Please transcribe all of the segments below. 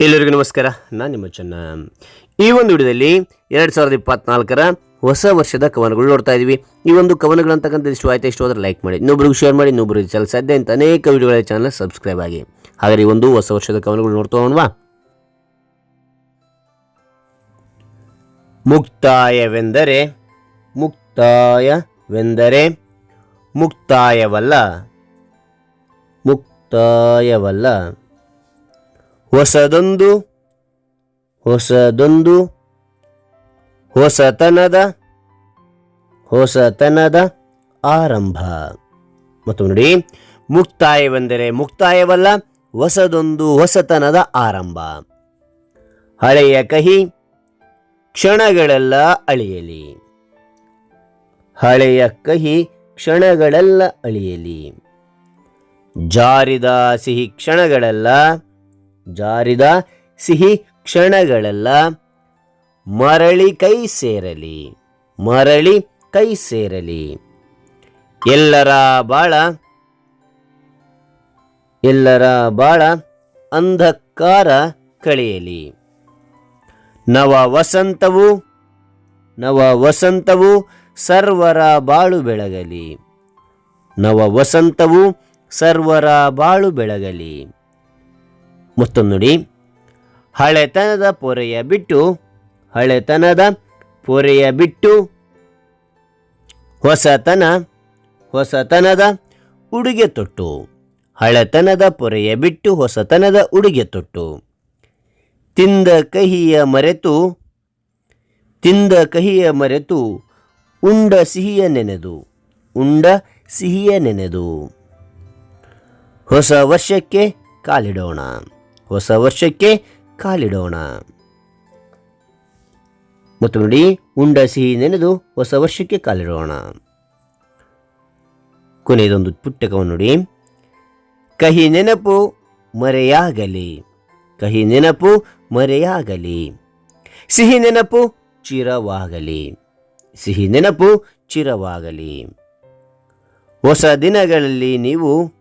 ಎಲ್ಲರಿಗೂ ನಮಸ್ಕಾರ. ನಾನು ನಿಮ್ಮ ಚೆನ್ನ. ಈ ಒಂದು ವಿಡಿಯೋದಲ್ಲಿ ಎರಡು ಸಾವಿರದ ಇಪ್ಪತ್ನಾಲ್ಕರ ಹೊಸ ವರ್ಷದ ಕವನಗಳು ನೋಡ್ತಾ ಇದ್ದೀವಿ ಈ ಒಂದು ಕವನಗಳಂತಕ್ಕಂಥ ಇಷ್ಟು ಆಯ್ತು, ಇಷ್ಟು ಹೋದ್ರೆ ಲೈಕ್ ಮಾಡಿ. ಇನ್ನೊಬ್ರಿಗೆ ಶೇರ್ ಮಾಡಿ ಇನ್ನೊಬ್ರಿಗೆ ಚಾನಲ್ ಸಾಧ್ಯ ಅಂತ ಅನೇಕ ವಿಡಿಯೋಗಳ ಚಾನಲ್ ಸಬ್ಸ್ಕ್ರೈಬ್ ಆಗಿ. ಹಾಗಾದ್ರೆ ಈ ಒಂದು ಹೊಸ ವರ್ಷದ ಕವನಗಳು ನೋಡ್ತಾ ಹೋಗೋಣವಾ? ಮುಕ್ತಾಯವೆಂದರೆ ಮುಕ್ತಾಯವೆಂದರೆ, ಮುಕ್ತಾಯವಲ್ಲ ಮುಕ್ತಾಯವಲ್ಲ. ಹೊಸದೊಂದು ಹೊಸದೊಂದು, ಹೊಸತನದ ಹೊಸತನದ ಆರಂಭ. ಮತ್ತು ನೋಡಿ, ಮುಕ್ತಾಯವೆಂದರೆ ಮುಕ್ತಾಯವಲ್ಲ, ಹೊಸದೊಂದು, ಹೊಸತನದ ಆರಂಭ. ಹಳೆಯ ಕಹಿ, ಕ್ಷಣಗಳೆಲ್ಲ ಅಳಿಯಲಿ. ಹಳೆಯ ಕಹಿ, ಕ್ಷಣಗಳೆಲ್ಲ ಅಳಿಯಲಿ. ಜಾರಿದ ಸಿಹಿ ಕ್ಷಣಗಳೆಲ್ಲ ಜಾರಿದ ಸಿಹಿ ಕ್ಷಣಗಳೆಲ್ಲ ಮರಳಿ ಕೈ ಸೇರಲಿ, ಮರಳಿ ಕೈ ಸೇರಲಿ. ಎಲ್ಲರ ಬಾಳ ಎಲ್ಲರ ಬಾಳ ಅಂಧಕಾರ ಕಳೆಯಲಿ. ನವ ವಸಂತವು ನವ ವಸಂತವು ಸರ್ವರ ಬಾಳು ಬೆಳಗಲಿ. ನವ ವಸಂತವು ಸರ್ವರ ಬಾಳು ಬೆಳಗಲಿ. ಮತ್ತೊಂದು ನೋಡಿ ಹಳೆತನದ ಪೊರೆಯ ಬಿಟ್ಟು, ಹಳೆತನದ ಪೊರೆಯ ಬಿಟ್ಟು, ಹೊಸತನ, ಹೊಸತನದ ಉಡುಗೆ ತೊಟ್ಟು, ಹಳೆತನದ ಪೊರೆಯ ಬಿಟ್ಟು, ಹೊಸತನದ ಉಡುಗೆ ತೊಟ್ಟು. ತಿಂದ ಕಹಿಯ ಮರೆತು, ತಿಂದ ಕಹಿಯ ಮರೆತು, ಉಂಡ ಸಿಹಿಯ ನೆನೆದು, ಉಂಡ ಸಿಹಿಯ ನೆನೆದು. ಹೊಸ ವರ್ಷಕ್ಕೆ ಕಾಲಿಡೋಣ. ಹೊಸ ವರ್ಷಕ್ಕೆ ಕಾಲಿಡೋಣ. ಮತ್ತು ನೋಡಿ ಉಂಡ ಸಿಹಿ ನೆನೆದು ಹೊಸ ವರ್ಷಕ್ಕೆ ಕಾಲಿಡೋಣ. ಕೊನೆಯದೊಂದು ಪುಟ್ಟಕವನ್ನು ನೋಡಿ. ಕಹಿ ನೆನಪು ಮರೆಯಾಗಲಿ. ಕಹಿ ನೆನಪು ಮರೆಯಾಗಲಿ. ಸಿಹಿ ನೆನಪು ಚಿರವಾಗಲಿ. ಸಿಹಿ ನೆನಪು ಚಿರವಾಗಲಿ. ಹೊಸ ದಿನಗಳಲ್ಲಿ ನೀವು,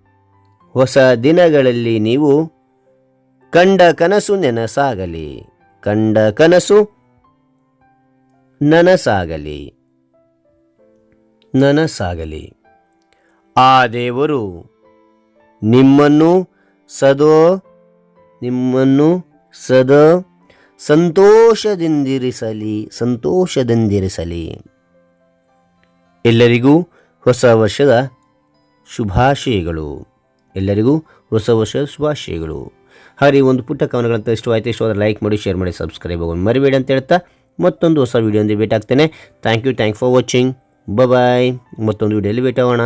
ಹೊಸ ದಿನಗಳಲ್ಲಿ ನೀವು ಕಂಡ ಕನಸು ನೆನಸಾಗಲಿ, ಕಂಡ ಕನಸು ನನಸಾಗಲಿ ನನಸಾಗಲಿ. ಆ ದೇವರು ನಿಮ್ಮನ್ನು ಸದೋ, ನಿಮ್ಮನ್ನು ಸದ ಸಂತೋಷದಿಂದಿರಿಸಲಿ ಸಂತೋಷದಿಂದಿರಿಸಲಿ. ಎಲ್ಲರಿಗೂ ಹೊಸ ವರ್ಷದ ಶುಭಾಶಯಗಳು. ಎಲ್ಲರಿಗೂ ಹೊಸ ವರ್ಷದ ಶುಭಾಶಯಗಳು. ಹಾಗೆ ಒಂದು ಪುಟ್ಟ ಕವನಗಳಂತ ಇಷ್ಟವಾಯಿತು ಇಷ್ಟವಾದ ಲೈಕ್ ಮಾಡಿ ಶೇರ್ ಮಾಡಿ ಸಬ್ಸ್ಕ್ರೈಬ್ ಆಗೋದು ಮರಿಬೇಡಿ ಅಂತ ಹೇಳ್ತಾ ಮತ್ತೊಂದು ಹೊಸ ವೀಡಿಯೋ ಒಂದು ಆಗ್ತೇನೆ thank you thank for watching bye ಮತ್ತೊಂದು ವೀಡಿಯೋಲಿ ಭೇಟಾಗೋಣ